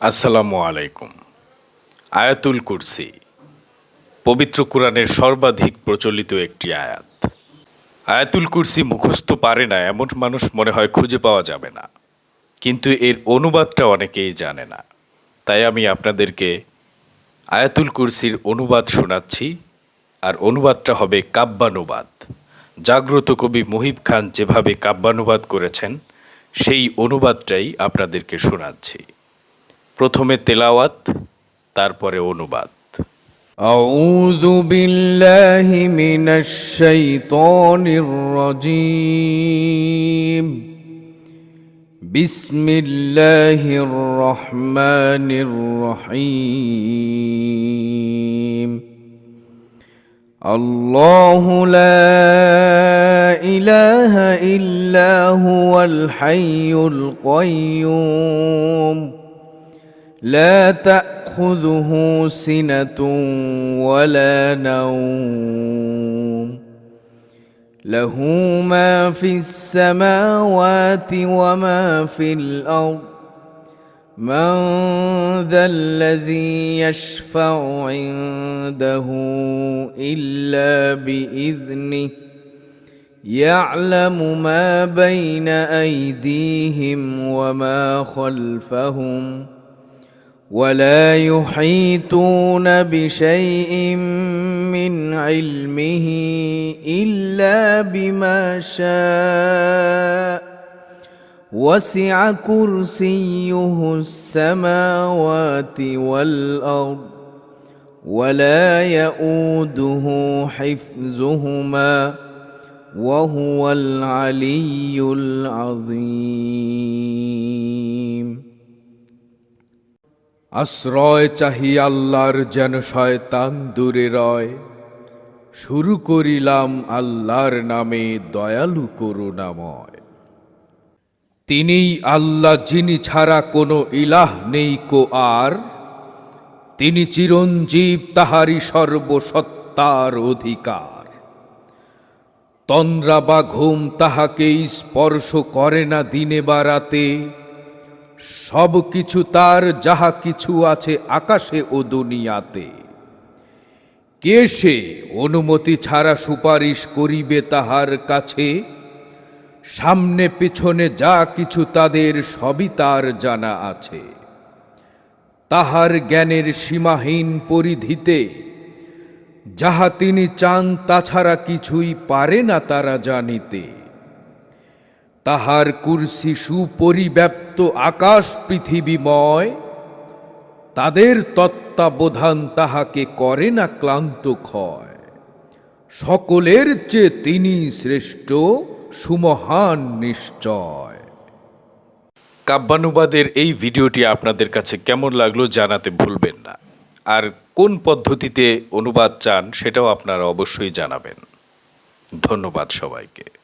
আসসালামু আলাইকুম। আয়াতুল কুরসি, পবিত্র কোরআনের সর্বাধিক প্রচলিত একটি আয়াত। আয়াতুল কুরসি মুখস্থ পারে না, এমন মানুষ মনে হয় খুঁজে পাওয়া যাবে না। কিন্তু এর অনুবাদটা অনেকেই জানে না। তাই আমি আপনাদেরকে আয়াতুল কুরসির অনুবাদ শোনাচ্ছি, আর অনুবাদটা হবে কাব্যানুবাদ। জাগ্রত কবি মুহিব খান যেভাবে কাব্যানুবাদ করেছেন, সেই অনুবাদটাই আপনাদেরকে শোনাচ্ছি। প্রথমে তেলাওয়াত তারপরে অনুবাদ أعوذ بالله من الشيطان الرجيم بسم الله الرحمن الرحيم الله لا إله إلا هو الحي القيوم لا تأخذه سنة ولا نوم. له ما في السماوات وما في الأرض. من ذا الذي يشفع عنده إلا بإذنه. يعلم ما بين أيديهم وما خلفهم. ولا يحيطون بشيء من علمه إلا بما شاء. وسع كرسيه السماوات والأرض ولا يؤوده حفظهما وهو العلي العظيم. আশ্রয় চাহি আল্লাহর যেন শয়তান দূরে রয়। শুরু করিলাম আল্লাহর নামে দয়ালু করুণাময়। তিনিই আল্লাহ যিনি ছাড়া কোনো ইলাহ নেই কো আর। তিনি চিরঞ্জীব তাহারি সর্বসত্তার অধিকার। তন্দ্রা বা ঘুম তাহাকেই স্পর্শ করে না দিনে বা রাতে। সব কিছু তার, যাহা কিছু আছে আকাশে ও দুনিয়াতে। কে সে অনুমতি ছাড়া সুপারিশ করিবে তাহার কাছে? সামনে পিছনে যা কিছু তাদের, সবই তার জানা আছে। তাহার জ্ঞানের সীমাহীন পরিধিতে, যাহা তিনি চান, তাছাড়া কিছুই পারে না তারা জানিতে। তাহার কুর্সি সুপরিব্যাপ্ত আকাশ পৃথিবীময়, তাদের তত্ত্বাবধান তাহাকে করে না ক্লান্ত ক্ষয়। সকলের চেয়ে তিনি শ্রেষ্ঠ, সুমহান নিশ্চয়। কাব্যানুবাদের এই ভিডিওটি আপনাদের কাছে কেমন লাগল জানাতে ভুলবেন না। আর কোন পদ্ধতিতে অনুবাদ চান সেটাও আপনারা অবশ্যই জানাবেন। ধন্যবাদ সবাইকে।